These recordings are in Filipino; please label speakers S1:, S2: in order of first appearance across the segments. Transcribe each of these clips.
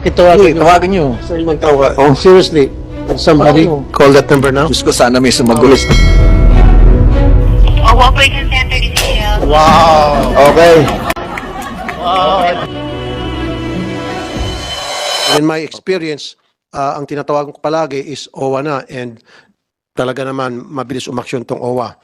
S1: Pakitawagan nyo.
S2: tawagan nyo.
S1: Saan magtawa? Oh, seriously. Somebody
S2: Oo.
S1: call that number now?
S2: Diyos ko, sana may sumagot.
S3: O Operation Center details.
S1: Wow!
S2: Okay.
S1: In my experience, ah, ang tinatawagan ko palagi is OWA na and talaga naman mabilis umaksyon tong OWA.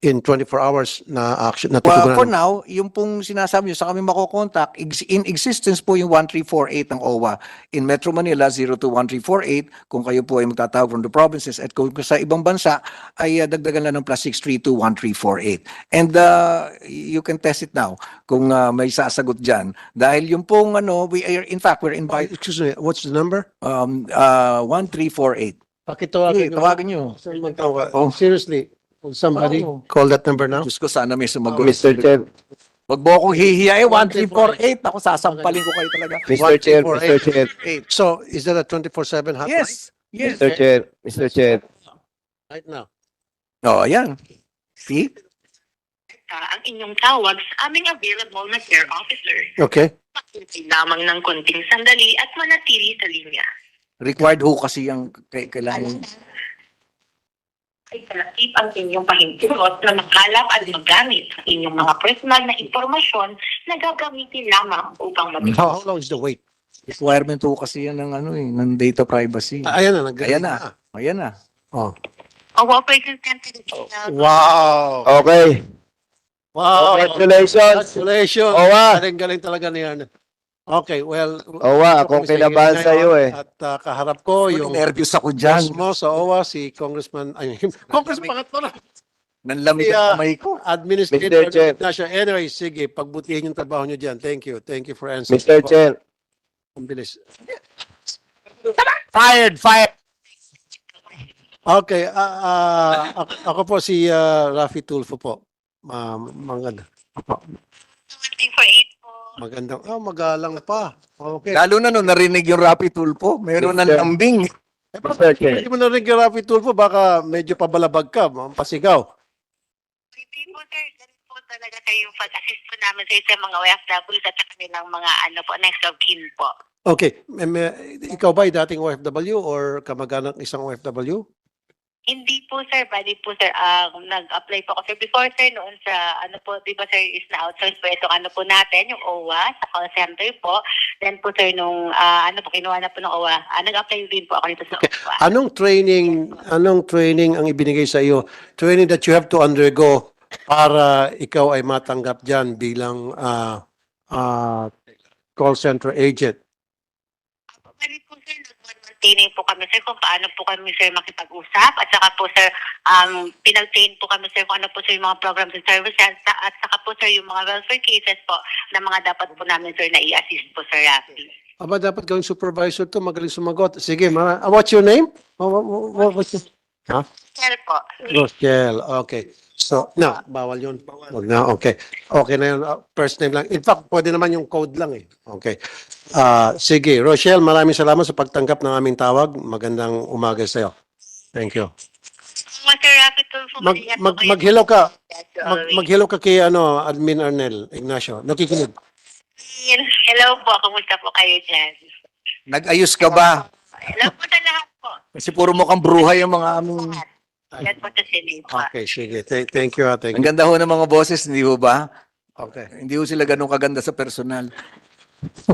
S1: In 24 hours na action na
S2: Well, for now, yung pong sinasabi nyo sa kami makokontakt, ex- in existence po yung 1348 ng OWA. In Metro Manila, 021348, kung kayo po ay magtatawag from the provinces at kung sa ibang bansa, ay uh, dagdagan lang ng plus 6321348. And uh, you can test it now kung uh, may sasagot dyan. Dahil yung pong ano, we are, in fact, we're
S1: Ah,
S2: invited,
S1: excuse me, what's the number?
S2: um, uh, 1348.
S1: Pakitawagan
S2: Sige, tawagan nyo.
S1: Saan magtawa?
S2: Oh.
S1: Seriously, will somebody
S2: Oo.
S1: call that number now?
S2: Diyos ko, sana may sumagot.
S4: Mr. Chair,
S2: Wag mo akong hihiya eh, 1348. Ako, sasampalin ko kayo talaga.
S4: Mr. Chair, Mr. Chair,
S1: So, is that a 24-7 hotline?
S2: Yes. Yes.
S4: Mr. Chair, Mr. Chair.
S1: Right now.
S2: Oh, ayan. See?
S3: Ah, ang inyong tawag sa aming available na care officer.
S1: Okay.
S3: Pakintay lamang ng konting sandali at manatili sa linya.
S2: Required ho kasi yung kay- kailangan.
S3: Ay kalakip ang inyong pahintulot na makalap at magamit ang inyong mga personal na impormasyon na gagamitin lamang upang mabigyan.
S1: How, how long is the wait?
S2: Requirement ho kasi yan ng ano eh, ng data privacy.
S1: Ah, ayan na. Nag-
S2: Ayan na. Ayan na.
S1: Oh.
S3: O Operation Center details.
S1: Wow!
S4: Okay.
S1: Wow!
S4: Congratulations.
S1: Congratulations!
S4: Owa.
S1: Galing-galing talaga ni Ernest. Okay, well...
S4: Owa, akong kinabahan sa iyo eh.
S1: At ah, kaharap ko yung
S2: nervous ako
S1: boss
S2: dyan.
S1: mo sa OWA, si Congressman... Ay, Congressman pangatlo na.
S2: Nanlamig
S1: Yeah.
S2: ang kamay ko.
S1: Administrator
S4: Mr. Chair.
S1: Ignacio. Anyway, sige, pagbutihin yung trabaho nyo dyan. Thank you. Thank you for answering.
S4: Mr. Chair,
S1: Ang bilis.
S2: Fired! Fired!
S1: Okay, ah, ah, ako, ako po si ah, Rafi Tulfo po. Uh, maganda. Apo,
S3: 148 po.
S1: Magandang, ah, magalang pa. Okay.
S2: Lalo na nung narinig yung rapid tulpo, meron ng
S4: Mr.
S2: lambing.
S4: Mr. Chair.
S1: Hindi mo narinig yung Rafi Tulfo, baka medyo pabalabag ka, pasigaw.
S3: Hindi po sir, ganun po talaga kayo pag-assist po namin sa isang mga OFWs at sa kanilang mga ano po, next of kin po.
S1: Okay, em, eh, ikaw ba ay dating OFW or kamag-anak ng isang OFW?
S3: Hindi po sir, bali po sir, ah, nag-apply po ako sir before sir noon sa ano po, di ba sir is na outsource po itong ano po natin, yung OWA sa call center po. Then po sir nung ah, ano po kinuha na po ng OWA, ah, nag-apply din po ako dito sa OWA.
S1: Anong training, anong training ang ibinigay sa iyo? Training that you have to undergo para ikaw ay matanggap diyan bilang ah, ah, call center agent.
S3: Bali po kami sir kung paano po kami sir makipag-usap at saka po sir, um, pinag-train po kami sir kung ano po sir yung mga programs and services at, saka po sir yung mga welfare cases po na mga dapat po namin sir na i-assist po sir Rafi.
S1: Aba, dapat gawing supervisor to, magaling sumagot. Sige, ma- ah, what's your name? What, what, what, what's your...
S3: Sir po.
S1: Rochelle, okay. So, no, bawal yun. Wag na, okay. Okay na yun, uh, first name lang. In fact, pwede naman yung code lang eh. Okay. Ah, sige, Rochelle, maraming salamat sa pagtanggap ng aming tawag. Magandang umaga sa iyo. Thank you.
S3: Sir Rafi, tulfo
S1: Mag, mag, mag-hello ka. Mag, mag-hello ka kay ano, Admin Arnel Ignacio. Nakikinig.
S3: Hello po, kumusta po kayo dyan?
S2: Nag-ayos ka ba?
S3: Hello po sa lahat po.
S2: Kasi puro mukhang bruhay ang mga aming...
S3: Lahat po sa sinay po.
S1: Okay, sige. Thank, thank you. ah, Thank
S2: Ang
S1: you.
S2: ganda ho ng mga boses, hindi ho ba?
S1: Okay.
S2: Hindi ho sila ganun kaganda sa personal.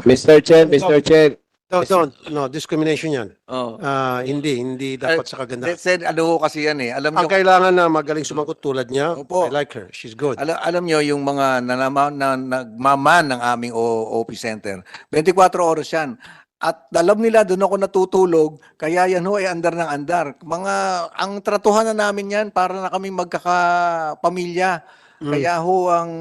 S4: Mr. Chair, Mr. Chair.
S1: No, don't. No, discrimination yan.
S2: Oh.
S1: Ah, hindi, hindi dapat sa kaganda.
S2: That said, ano ho kasi yan eh. Alam
S1: Ang
S2: nyo,
S1: kailangan na magaling sumagot tulad niya,
S2: Opo.
S1: I like her. She's good.
S2: alam, alam nyo yung mga nanama, na, nagmaman ng aming O- OP Center. 24 oras yan. At alam nila, doon ako natutulog, kaya yan ho ay andar ng andar. Mga, ang tratuhan na namin yan, para na kaming magkakapamilya.
S1: Mm.
S2: Kaya ho ang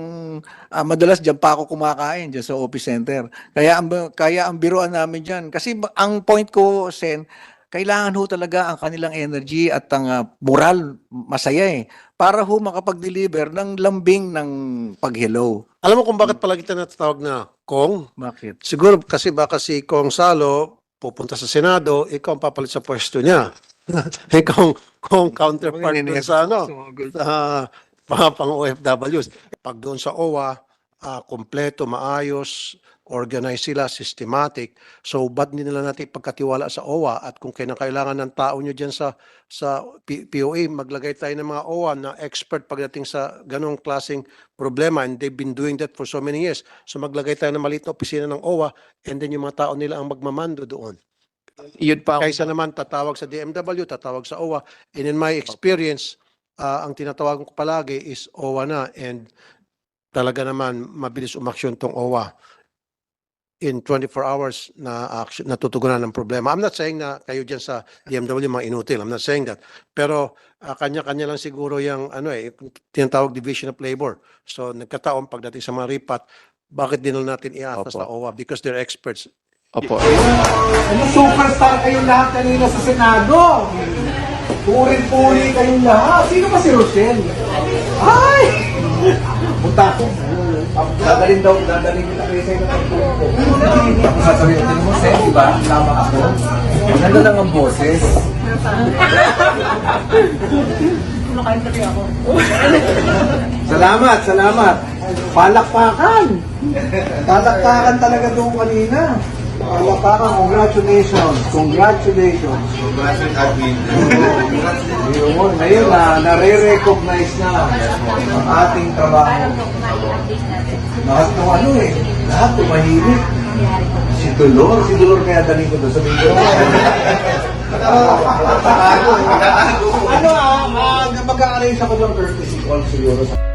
S2: ah, madalas diyan pa ako kumakain diyan sa office center. Kaya ang kaya ang biruan namin diyan kasi ang point ko sen kailangan ho talaga ang kanilang energy at ang ah, moral masaya eh para ho makapag-deliver ng lambing ng pag-hello.
S1: Alam mo kung bakit palagi tayo natatawag na Kong?
S2: Bakit?
S1: Siguro kasi baka si Kong Salo pupunta sa Senado, ikaw ang papalit sa pwesto niya. ikaw ang kung counterpart sa ano, sa mga pang OFWs. Pag doon sa OWA, ah, kompleto, maayos, organized sila, systematic. So, ba't hindi nila natin pagkatiwala sa OWA at kung kailangan ng tao nyo dyan sa, sa POA, maglagay tayo ng mga OWA na expert pagdating sa ganong klaseng problema and they've been doing that for so many years. So, maglagay tayo ng maliit na opisina ng OWA and then yung mga tao nila ang magmamando doon.
S5: Yun pa.
S1: Kaysa naman tatawag sa DMW, tatawag sa OWA. And in my experience, ah, ang tinatawagan ko palagi is OWA na and talaga naman mabilis umaksyon tong OWA in 24 hours na action, natutugunan ng problema. I'm not saying na kayo dyan sa DMW mga inutil. I'm not saying that. Pero ah, kanya-kanya lang siguro yung ano eh, tinatawag division of labor. So nagkataon pagdating sa mga ripat, bakit din lang natin
S4: Opo.
S1: sa OWA? Because they're experts.
S4: Opo.
S2: Ano, superstar kayong lahat kanina sa Senado. Puri-puri kayong lahat. Sino ba si Rochelle? Ay! Punta ko. Dadalhin daw, dadalhin kita kayo sa inyo ng ko. Sasabihin ko mo, Sen, di ba? Tama ako. Maganda lang ang boses. Salamat, salamat. Palakpakan. Palakpakan talaga doon kanina. Palakpakan, congratulations. Congratulations. Yun, ngayon na, nare-recognize na ang ating trabaho. Lahat ng ano eh, lahat tumahimik. Si Dolor, si Dolor kaya dali ko doon sa video. ano ah, ah mag-arrange ako ng courtesy call siguro sa